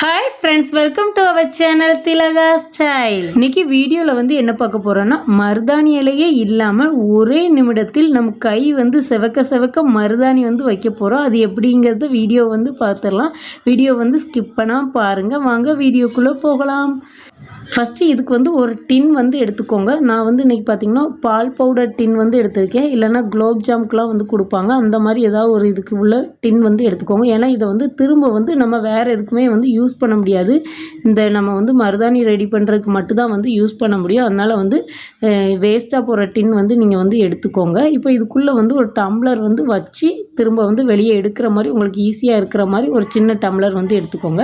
Hi friends welcome to our channel Thilaka style இன்னைக்கு வீடியோவில் வந்து என்ன பார்க்க போகிறோன்னா மருதாணி இலையே இல்லாமல் ஒரே நிமிடத்தில் நம்ம கை வந்து செவக்க செவக்க மருதாணி வந்து வைக்க போகிறோம் அது எப்படிங்கிறது வீடியோ வந்து பார்த்துடலாம். வீடியோ வந்து ஸ்கிப் பண்ணாமல் பாருங்கள் வாங்க வீடியோக்குள்ளே போகலாம். ஃபஸ்ட்டு இதுக்கு வந்து ஒரு டின் வந்து எடுத்துக்கோங்க. நான் வந்து இன்றைக்கி பார்த்தீங்கன்னா பால் பவுடர் டின் வந்து எடுத்திருக்கேன். இல்லைன்னா குலோப் ஜாமுக்கெலாம் வந்து கொடுப்பாங்க. அந்த மாதிரி ஏதாவது ஒரு இதுக்கு உள்ள டின் வந்து எடுத்துக்கோங்க. ஏன்னா இதை வந்து திரும்ப வந்து நம்ம வேறு எதுக்குமே வந்து யூஸ் பண்ண முடியாது. இந்த நம்ம வந்து மருதாணி ரெடி பண்ணுறதுக்கு மட்டும்தான் வந்து யூஸ் பண்ண முடியும். அதனால் வந்து வேஸ்ட்டாக போகிற டின் வந்து நீங்கள் வந்து எடுத்துக்கோங்க. இப்போ இதுக்குள்ளே வந்து ஒரு டம்ளர் வந்து வச்சு திரும்ப வந்து வெளியே எடுக்கிற மாதிரி உங்களுக்கு ஈஸியாக இருக்கிற மாதிரி ஒரு சின்ன டம்ளர் வந்து எடுத்துக்கோங்க.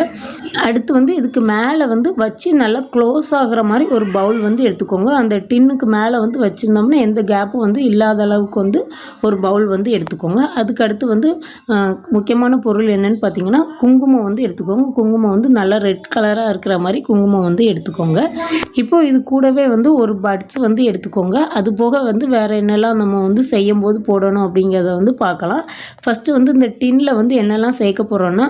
அடுத்து வந்து இதுக்கு மேலே வந்து வச்சு நல்லா க்ளோ க்ளோஸ் ஆகிற மாதிரி ஒரு பவுல் வந்து எடுத்துக்கோங்க. அந்த டின்னுக்கு மேலே வந்து வச்சுருந்தோம்னா எந்த கேப்பும் வந்து இல்லாத அளவுக்கு வந்து ஒரு பவுல் வந்து எடுத்துக்கோங்க. அதுக்கடுத்து வந்து முக்கியமான பொருள் என்னென்னு பார்த்தீங்கன்னா குங்குமம் வந்து எடுத்துக்கோங்க. குங்குமம் வந்து நல்லா ரெட் கலராக இருக்கிற மாதிரி குங்குமம் வந்து எடுத்துக்கோங்க. இப்போது இது கூடவே வந்து ஒரு பட்ஸ் வந்து எடுத்துக்கோங்க. அது போக வந்து வேறு என்னெல்லாம் நம்ம வந்து செய்யும் போது போடணும் அப்படிங்கிறத வந்து பார்க்கலாம் ஃபஸ்ட்டு வந்து இந்த டின்னில் வந்து என்னெல்லாம் சேர்க்க போகிறோன்னா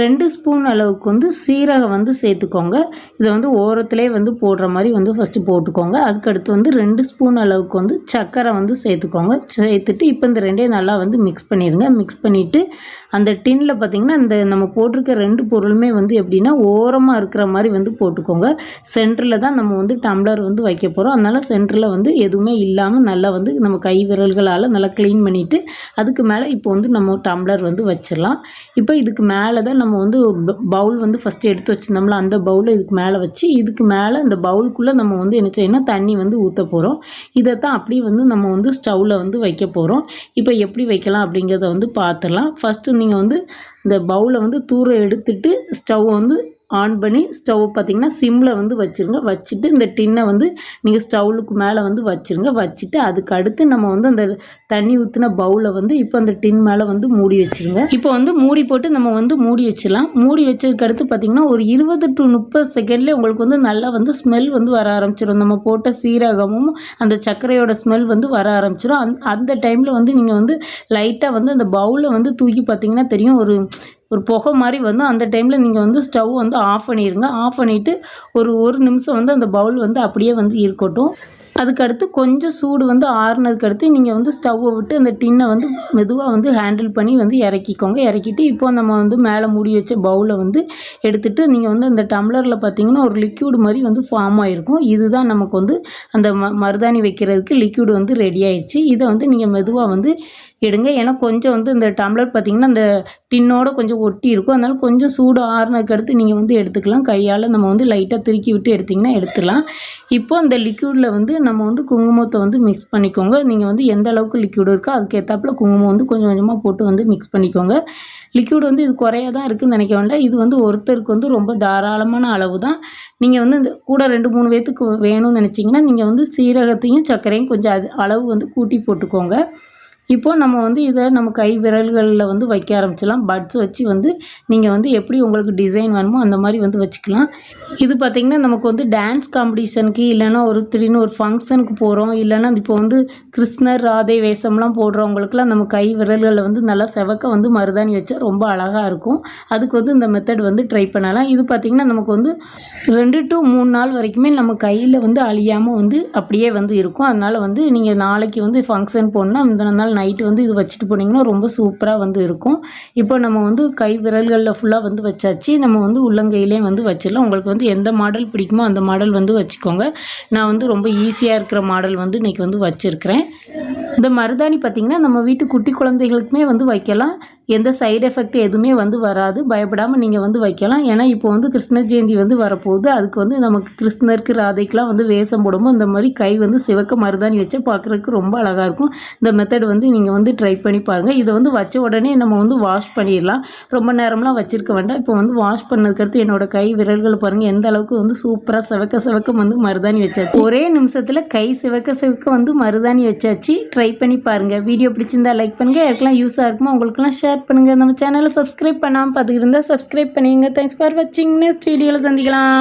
ரெண்டு ஸ்பூன் அளவுக்கு வந்து சீரகம் வந்து சேர்த்துக்கோங்க. இதை வந்து ஓரத்துலேயே வந்து போடுற மாதிரி வந்து ஃபஸ்ட்டு போட்டுக்கோங்க. அதுக்கடுத்து வந்து ரெண்டு ஸ்பூன் அளவுக்கு வந்து சர்க்கரை வந்து சேர்த்துக்கோங்க. சேர்த்துட்டு இப்போ இந்த ரெண்டையும் நல்லா வந்து மிக்ஸ் பண்ணிடுங்க மிக்ஸ் பண்ணிவிட்டு அந்த டின்னில் பார்த்திங்கன்னா இந்த நம்ம போட்டிருக்க ரெண்டு பொருளுமே வந்து எப்படின்னா ஓரமாக இருக்கிற மாதிரி வந்து போட்டுக்கோங்க. சென்டரில் தான் நம்ம வந்து டம்ளர் வந்து வைக்க போகிறோம் அதனால் சென்டரில் வந்து எதுவுமே இல்லாமல் நல்லா வந்து நம்ம கை விரல்களால் நல்லா க்ளீன் பண்ணிவிட்டு அதுக்கு மேலே இப்போ வந்து நம்ம டம்ளர் வந்து வச்சிடலாம். இப்போ இதுக்கு மேலே தான் நம்ம வந்து பவுல் வந்து ஃபஸ்ட்டு எடுத்து வச்சுருந்தோம்ல அந்த பவுலை இதுக்கு மேலே வச்சு இதுக்கு மேலே இந்த பவுலுக்குள்ளே நம்ம வந்து என்ன செய்யணும் தண்ணி வந்து ஊற்ற போகிறோம் இதை தான் அப்படியே வந்து நம்ம வந்து ஸ்டவ்வில் வந்து வைக்க போகிறோம் இப்போ எப்படி வைக்கலாம் அப்படிங்கிறத வந்து பார்த்துடலாம் ஃபஸ்ட்டு நீங்கள் வந்து இந்த பவுலை வந்து தூர எடுத்துட்டு ஸ்டவ் வந்து ஆன் பண்ணி ஸ்டவ் பார்த்திங்கன்னா சிம்மில் வந்து வச்சுருங்க. வச்சுட்டு இந்த டின்னை வந்து நீங்கள் ஸ்டவ்வுக்கு மேலே வந்து வச்சுருங்க. வச்சுட்டு அதுக்கு அடுத்து நம்ம வந்து அந்த தண்ணி ஊற்றின பவுலை வந்து இப்போ அந்த டின் மேலே வந்து மூடி வச்சுருங்க. இப்போ வந்து மூடி போட்டு நம்ம வந்து மூடி வச்சிடலாம். மூடி வச்சதுக்கு அடுத்து பார்த்திங்கன்னா ஒரு இருபது டு முப்பது செகண்ட்லேயே உங்களுக்கு வந்து நல்லா வந்து ஸ்மெல் வந்து வர ஆரம்பிச்சிடும் நம்ம போட்ட சீரகமும் அந்த சர்க்கரையோட ஸ்மெல் வந்து வர ஆரம்பிச்சிடும் அந் அந்த டைமில் வந்து நீங்கள் வந்து லைட்டாக வந்து அந்த பவுலை வந்து தூக்கி பார்த்திங்கன்னா தெரியும். ஒரு ஒரு புகை மாதிரி வந்து அந்த டைமில் நீங்கள் வந்து ஸ்டவ் வந்து ஆஃப் பண்ணிடுங்க ஆஃப் பண்ணிவிட்டு ஒரு ஒரு நிமிஷம் வந்து அந்த பவுல் வந்து அப்படியே வந்து இருக்கட்டும். அதுக்கடுத்து கொஞ்சம் சூடு வந்து ஆறுனதுக்கு அடுத்து நீங்கள் வந்து ஸ்டவ்வை விட்டு அந்த டின்னை வந்து மெதுவாக வந்து ஹேண்டில் பண்ணி வந்து இறக்கிக்கோங்க. இறக்கிட்டு இப்போ நம்ம வந்து மேலே மூடி வச்ச பவுலை வந்து எடுத்துகிட்டு நீங்கள் வந்து அந்த டம்ளரில் பார்த்தீங்கன்னா ஒரு லிக்யூடு மாதிரி வந்து ஃபார்ம் ஆகிருக்கும் இதுதான் நமக்கு வந்து அந்த ம மருதாணி வைக்கிறதுக்கு லிக்யூடு வந்து ரெடி ஆயிடுச்சு இதை வந்து நீங்கள் மெதுவாக வந்து எடுங்க. ஏன்னா கொஞ்சம் வந்து இந்த டம்ளர் பார்த்திங்கன்னா அந்த டின்னோட கொஞ்சம் ஒட்டி இருக்கும். அதனால் கொஞ்சம் சூடு ஆறுனதுக்கு அடுத்து நீங்கள் வந்து எடுத்துக்கலாம். கையால் நம்ம வந்து லைட்டாக திருக்கி விட்டு எடுத்திங்கன்னா எடுத்துக்கலாம் இப்போ அந்த லிக்யூடில் வந்து நம்ம வந்து குங்குமத்தை வந்து மிக்ஸ் பண்ணிக்கோங்க. நீங்கள் வந்து எந்த அளவுக்கு லிக்யூடு இருக்கோ அதுக்கேற்றாப்புல குங்குமம் வந்து கொஞ்சம் கொஞ்சமாக போட்டு வந்து மிக்ஸ் பண்ணிக்கோங்க. லிக்யூடு வந்து இது குறைய தான் இருக்குதுன்னு நினைக்க வேண்டாம். இது வந்து ஒருத்தருக்கு வந்து ரொம்ப தாராளமான அளவு தான் நீங்கள் வந்து இந்த கூட ரெண்டு மூணு பேத்துக்கு வேணும்னு நினச்சிங்கன்னா நீங்கள் வந்து சீரகத்தையும் சர்க்கரையும் கொஞ்சம் அது அளவு வந்து கூட்டி போட்டுக்கோங்க. இப்போ நம்ம வந்து இதை நம்ம கை விரல்களில் வந்து வைக்க ஆரம்பிச்சிடலாம். பட்ஸ் வச்சு வந்து நீங்கள் வந்து எப்படி உங்களுக்கு டிசைன் வேணுமோ அந்த மாதிரி வந்து வச்சுக்கலாம். இது பார்த்திங்கன்னா நமக்கு வந்து டான்ஸ் காம்படிஷனுக்கு இல்லைன்னா ஒரு திடீர்னு ஒரு ஃபங்க்ஷனுக்கு போகிறோம் இல்லைன்னா இப்போ வந்து கிருஷ்ணர் ராதை வேஷம்லாம் போடுறவங்களுக்குலாம் நம்ம கை விரல்களில் வந்து நல்லா செவக்க வந்து மருதாணி வச்சா ரொம்ப அழகாக இருக்கும். அதுக்கு வந்து இந்த மெத்தட் வந்து ட்ரை பண்ணலாம். இது பார்த்திங்கன்னா நமக்கு வந்து ரெண்டு டு மூணு நாள் வரைக்குமே நம்ம கையில் வந்து அழியாமல் வந்து அப்படியே வந்து இருக்கும். அதனால் வந்து நீங்கள் நாளைக்கு வந்து ஃபங்க்ஷன் போகணுன்னா இந்த நாள் நைட்டு வந்து இது வச்சுட்டு போனீங்கன்னா ரொம்ப சூப்பராக வந்து இருக்கும். இப்போ நம்ம வந்து கை விரல்களில் ஃபுல்லாக வந்து வச்சாச்சு. நம்ம வந்து உள்ளங்கையிலேயும் வந்து வச்சிடலாம். உங்களுக்கு வந்து எந்த மாடல் பிடிக்குமோ அந்த மாடல் வந்து வச்சுக்கோங்க. நான் வந்து ரொம்ப ஈஸியாக இருக்கிற மாடல் வந்து இன்றைக்கி வந்து வச்சுருக்கிறேன். இந்த மருதாணி பார்த்திங்கன்னா நம்ம வீட்டு குட்டி குழந்தைகளுக்குமே வந்து வைக்கலாம். எந்த சைடு எஃபெக்ட் எதுவுமே வந்து வராது. பயப்படாமல் நீங்கள் வந்து வைக்கலாம். ஏன்னா இப்போ வந்து கிருஷ்ண ஜெயந்தி வந்து வரப்போகுது. அதுக்கு வந்து நமக்கு கிருஷ்ணருக்கு ராதைக்கெலாம் வந்து வேஷம் போடும்போது இந்த மாதிரி கை வந்து சிவக்க மருதாணி வச்சு பார்க்குறதுக்கு ரொம்ப அழகாக இருக்கும். இந்த மெத்தட் வந்து நீங்கள் வந்து ட்ரை பண்ணி பாருங்கள் இதை வந்து வச்ச உடனே நம்ம வந்து வாஷ் பண்ணிடலாம். ரொம்ப நேரம்லாம் வச்சுருக்க வேண்டாம். இப்போ வந்து வாஷ் பண்ணதுக்கடுத்து என்னோட கை விரல்கள் பாருங்கள் எந்த அளவுக்கு வந்து சூப்பராக சிவக்க சிவக்க வந்து மருதாணி வச்சாச்சு. ஒரே நிமிஷத்தில் கை சிவக்க சிவக்க வந்து மருதாணி வச்சாச்சு. ட்ரை பண்ணி பாருங்கள் வீடியோ பிடிச்சிருந்தா லைக் பண்ணுங்கள் யாருக்கெல்லாம் யூஸாக இருக்குமோ உங்களுக்குலாம் ஷேர் பண்ணுங்கள் நம்ம சேனலை சப்ஸ்கிரைப் பண்ணாமல் பார்த்துக்கிட்டு இருந்தால் சப்ஸ்கிரைப் பண்ணிங்க தேங்க்ஸ் ஃபார் வாட்சிங் நெக்ஸ்ட் வீடியோவில் சந்திக்கலாம்.